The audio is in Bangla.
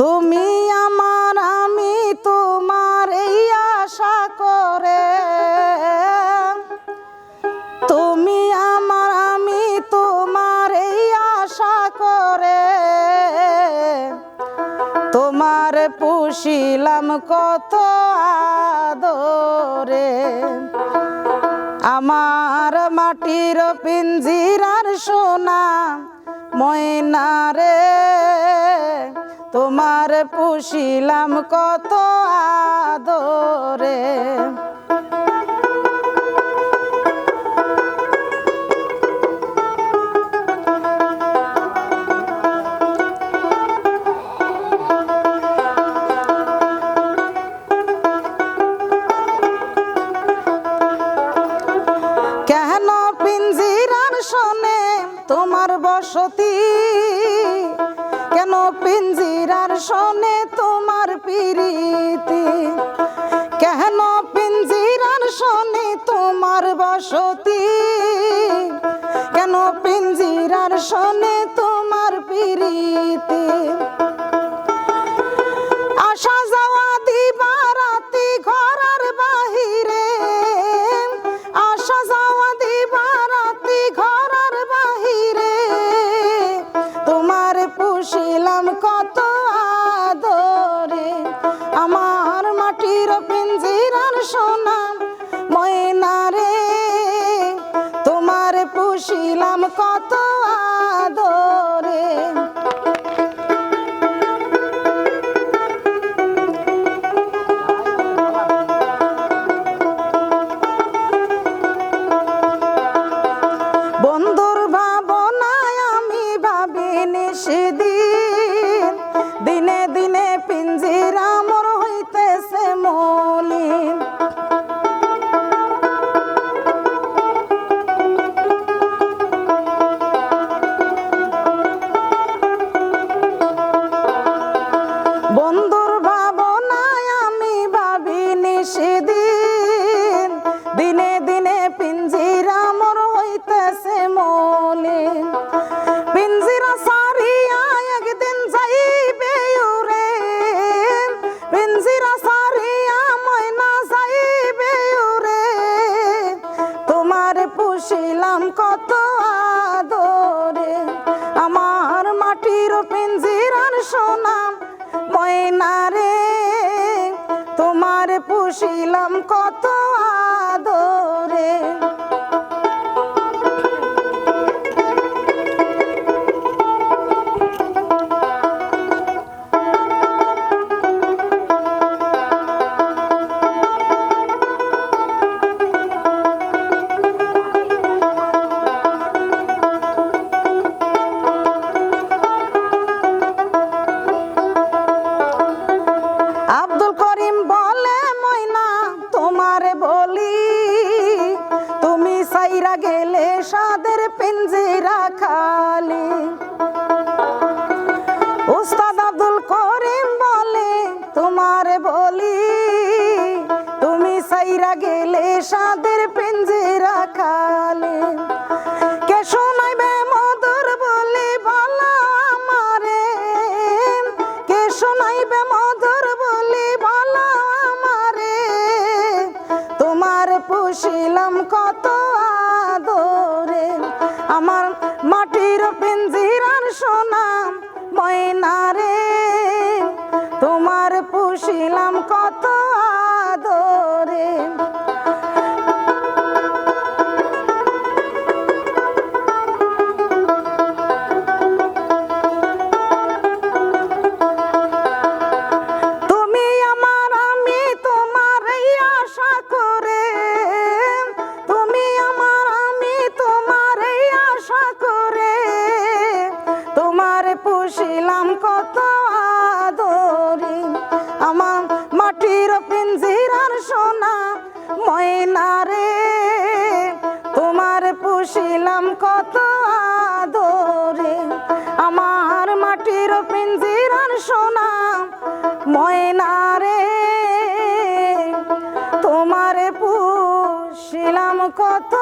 তুমি আমার, আমি তোমার এই আশা করে। তুমি আমার, আমি তোমার এই আশা করে। তোমার পুষিলাম কত আদরে। আমার মাটির পিঞ্জিরার সোনা ময়না রে তোমার পুষিলাম কত আদরে। কেন পিঞ্জিরার শোনে তোমার বসতি? কেন পিঞ্জিরার শোনে তোমার পিরিতি? কেন পিঞ্জিরার শোনে তোমার বসতি? কেন পিঞ্জিরার শোনে তোমার পিরিতি? আমার মাটির পিঞ্জিরার সোনা ময়না রে তোমার পুষিলাম কত আদরে। তোমার পুষিলাম কত আদরে। আমার মাটির পিঞ্জিরার সোনাম ময়না রে। তোমার পুষিলাম কত আদরে সাদের পিঞ্জিরা খালি। উস্তাদ আব্দুল করিম বলে, তোমার বলি, তুমি সাইরা গেলে সাদের পিঞ্জিরা খালি। কে শোনাইবে মধুর বলি বলা আমারে? কে শোনাইবে মধুর বলি বলা আমারে? তোমার পুষিলাম পুষিলাম কত আদরে। পুষিলাম কত আদরে আমার মাটির পিঞ্জিরার সোনা। ময়না রে তোমারে পুষিলাম কত